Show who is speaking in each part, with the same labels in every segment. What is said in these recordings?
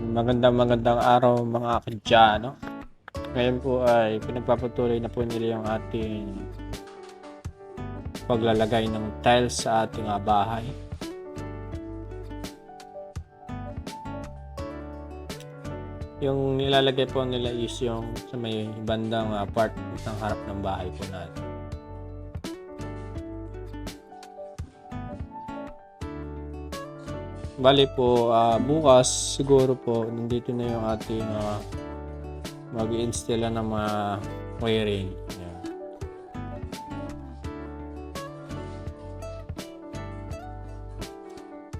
Speaker 1: Magandang magandang araw mga kadyano. Ngayon po ay pinagpapatuloy na po nila yung ating paglalagay ng tiles sa ating ah, bahay. Yung nilalagay po nila is yung sa may bandang ah, part ng harap ng bahay po natin. Bali po, ah, bukas siguro po nandito na yung ating uh, mag install ng mga wiring. Ayan.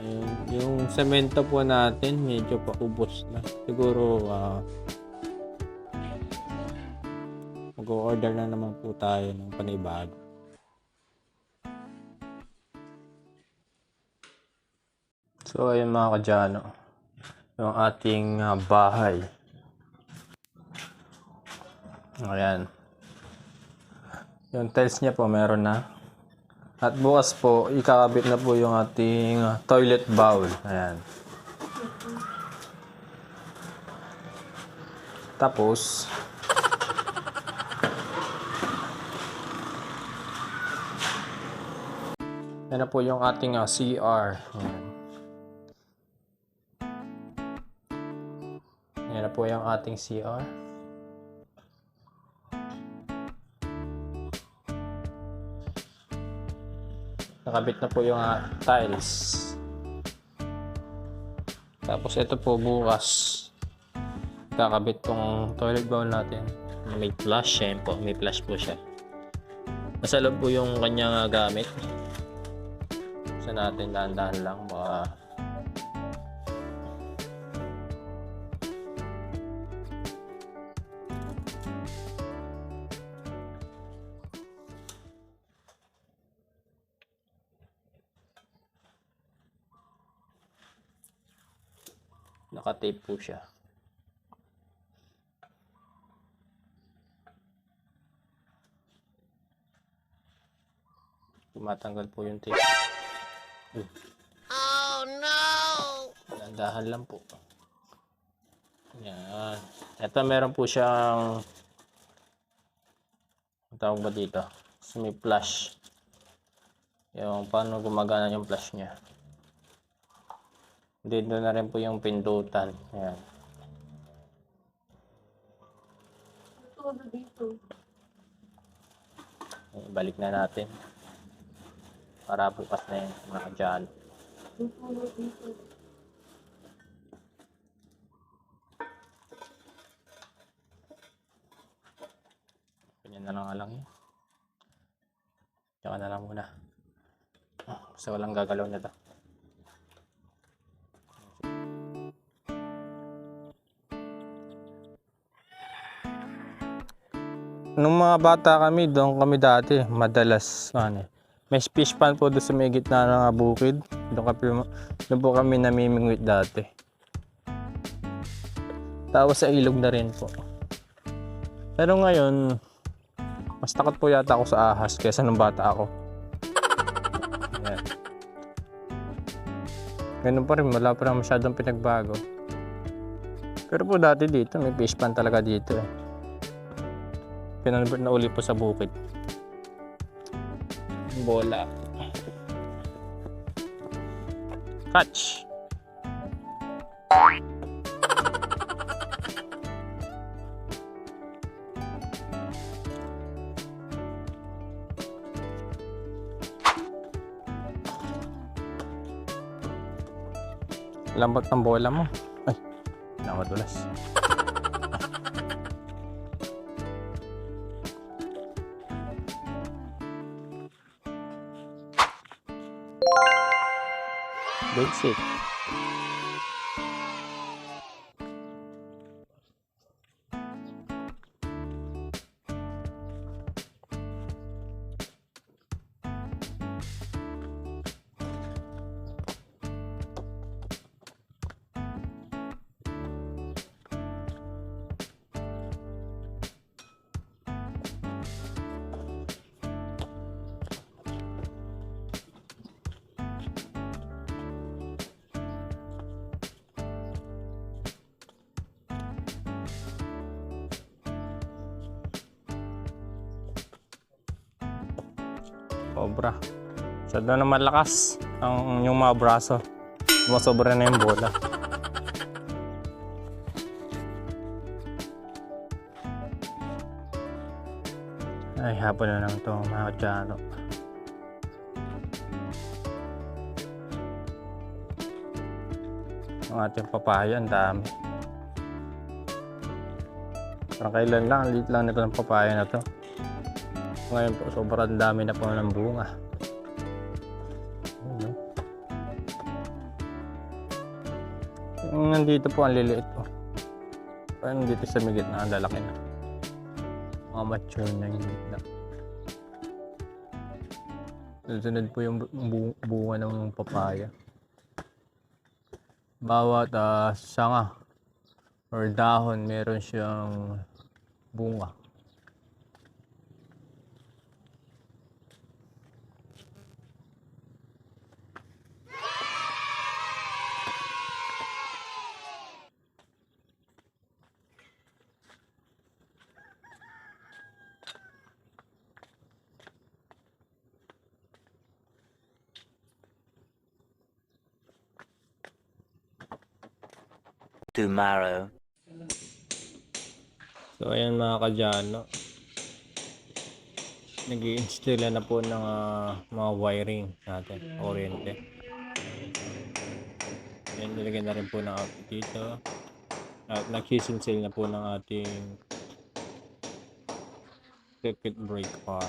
Speaker 1: Ayun, yung semento po natin medyo paubos na. Siguro ah, mag-order na naman po tayo ng panibago. So ayun mga kadyano, yung ating ah, bahay. Ayan. Yung tiles niya po meron na. At bukas po, ikakabit na po yung ating ah, toilet bowl. Ayan. Tapos, yan na po yung ating ah, CR. Ayan. Yan na po yung ating CR. Nakabit na po yung ah, tiles. Tapos ito po bukas. Kakabit tong toilet bowl natin. May flush siya po. May flush po siya. Nasa loob po yung kanyang ah, gamit. Sa natin dahan-dahan lang. Baka Naka-tape po siya. Tumatanggal po yung tape. Oh no! Dahan lang po. Yan. Ito meron po siyang ang tawag ba dito? So, may flash. Yung paano gumagana yung flash niya. Dito na rin po yung pindutan. Ayan.
Speaker 2: Todo dito.
Speaker 1: Eh, Balik na natin. Para bukas na yun. Mga dyan.
Speaker 2: Todo dito.
Speaker 1: Ganyan na lang nga lang yun. Tsaka na lang muna. Basta walang gagalaw na to. Nung mga bata kami, doon kami dati, madalas, ano, may fish pan po doon sa may gitna ng bukid. Doon, kami, doon po kami namimingwit dati. Tapos sa ilog na rin po. Pero ngayon, mas takot po yata ako sa ahas kaysa nung bata ako. Ayan. Ganun pa rin, wala pa rin masyadong pinagbago. Pero po dati dito, may fish pan talaga dito eh. Pinanabot na uli po sa bukid. Bola. Catch! Lambot ng bola mo. Ay, bem seco. Sobra. Masyado na malakas ang yung mga braso. Sumasobra na yung bola. Ay, hapon na lang ito mga kadyano. Ang ating papaya, ang dami. Parang kailan lang, ang liit lang nito ng papaya na to. Ngayon po, sobrang dami na po ng bunga. Nandito po, ang liliit po. Parang dito sa may gitna, ang lalaki na. Mga mature na yung gitna. Susunod po yung bu- bu- bunga ng papaya. Bawat ah, sanga or dahon, meron siyang bunga.
Speaker 3: Tomorrow.
Speaker 1: So ayan mga kadyano. nag install na po ng ah, mga wiring natin, kuryente. Ayan, nilagay na rin po ng outlet dito. At nagsisinsil na po ng ating circuit breaker.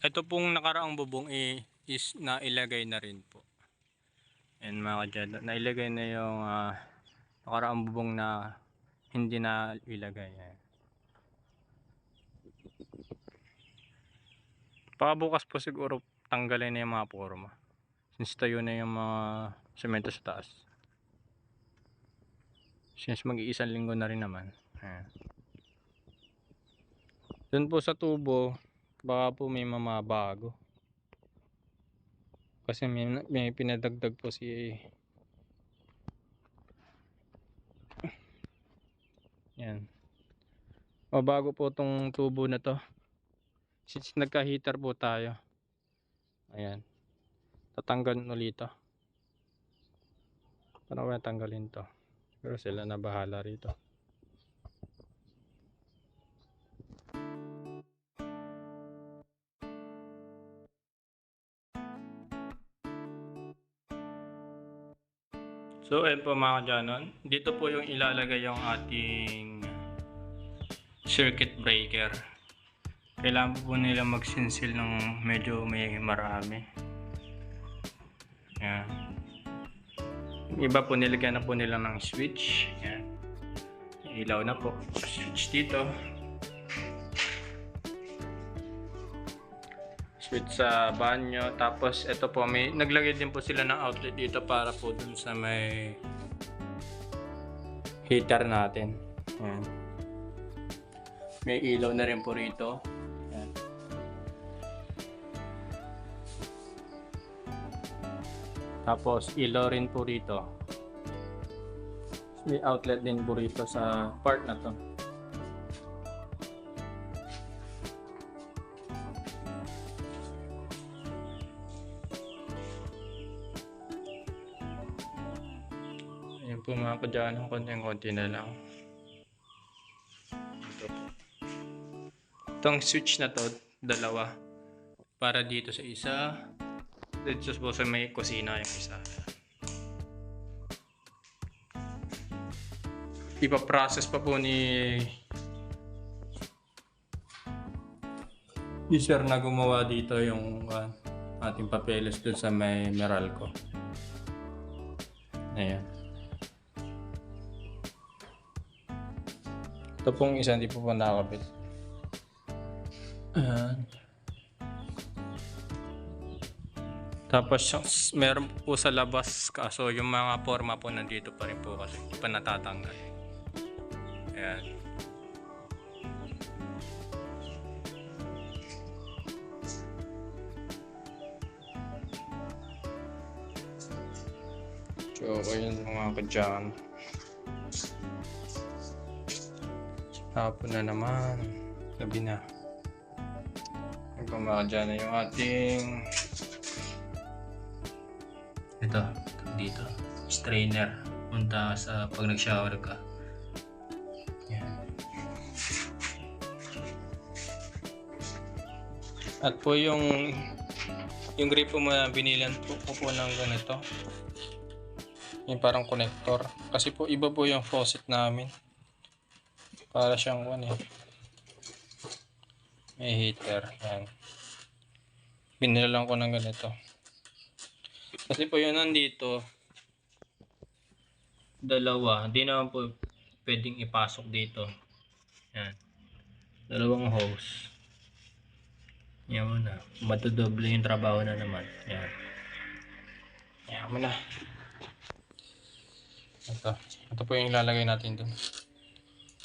Speaker 1: Ito pong nakaraang bubong i- is nailagay na rin po. Ayan mga kadyado, nailagay na yung ah, nakaraang bubong na hindi na ilagay. Ayan. Bukas po siguro tanggalin na yung mga forma. Since tayo na yung mga semento sa taas. Since mag-iisang linggo na rin naman. Ayan. Doon po sa tubo, baka po may mamabago. Kasi may, may pinadagdag po si Yan. Mabago po tong tubo na to. Since nagka-heater po tayo. Ayan. Tatanggalin ulit to. Paano kaya tanggalin to? Pero sila na bahala rito. So, ayun po mga kadyanon. Dito po yung ilalagay yung ating circuit breaker. Kailangan po, po nila magsinsil ng medyo may marami. Yan. Yung iba po nilagyan na po nila ng switch. Yan. Ilaw na po. Switch dito. Switch sa banyo. Tapos ito po, may naglagay din po sila ng outlet dito para po dun sa may heater natin. Ayan. May ilaw na rin po rito. Ayan. Tapos ilaw rin po rito. May outlet din po rito sa part na to. Ayan po mga kadyan, konti-konti na lang. Ito. Itong switch na to, dalawa. Para dito sa isa. Dito po sa may kusina yung isa. Ipaprocess pa po ni ni sir na gumawa dito yung ah, ating papeles dun sa may Meralco. Ayan. Ito pong isa, hindi po po nakakabit. Ayan. Tapos, meron po sa labas, kaso yung mga forma po nandito pa rin po kasi hindi pa natatanggal. Ayan. So, ayun mga kadyan. Hapon na naman. Gabi na. Nagpamakadya na yung ating ito, dito. Strainer. Punta sa pag nag-shower ka. Yan. At po yung yung gripo mo na binilan po, po po ng ganito. Yung parang connector. Kasi po iba po yung faucet namin. Para siyang ano eh. May heater. Yan. Binilan ko ng ganito. Kasi po yun nandito. Dalawa. Hindi naman po pwedeng ipasok dito. Yan. Dalawang hose. Yan mo na. Yung trabaho na naman. Yan. Yan mo na. Ito. Ito po yung ilalagay natin dun.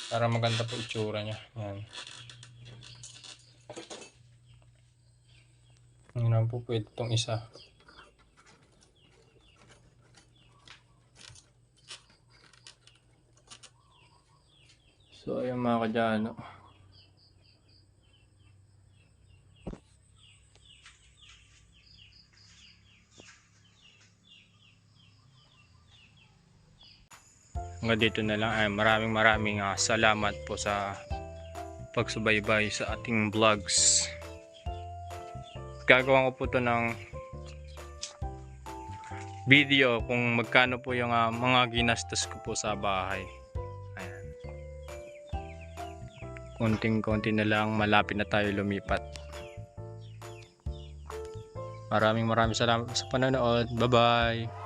Speaker 1: Para maganda po itsura niya. Yan. Yan naman po pwede itong isa. So, ayun mga kadyano. Hanggang dito na lang. Ay, maraming maraming ah, salamat po sa pagsubaybay sa ating vlogs. Gagawa ko po to ng video kung magkano po yung ah, mga ginastos ko po sa bahay. Ayan. Konting-konti na lang malapit na tayo lumipat. Maraming maraming salamat sa panonood. Bye-bye.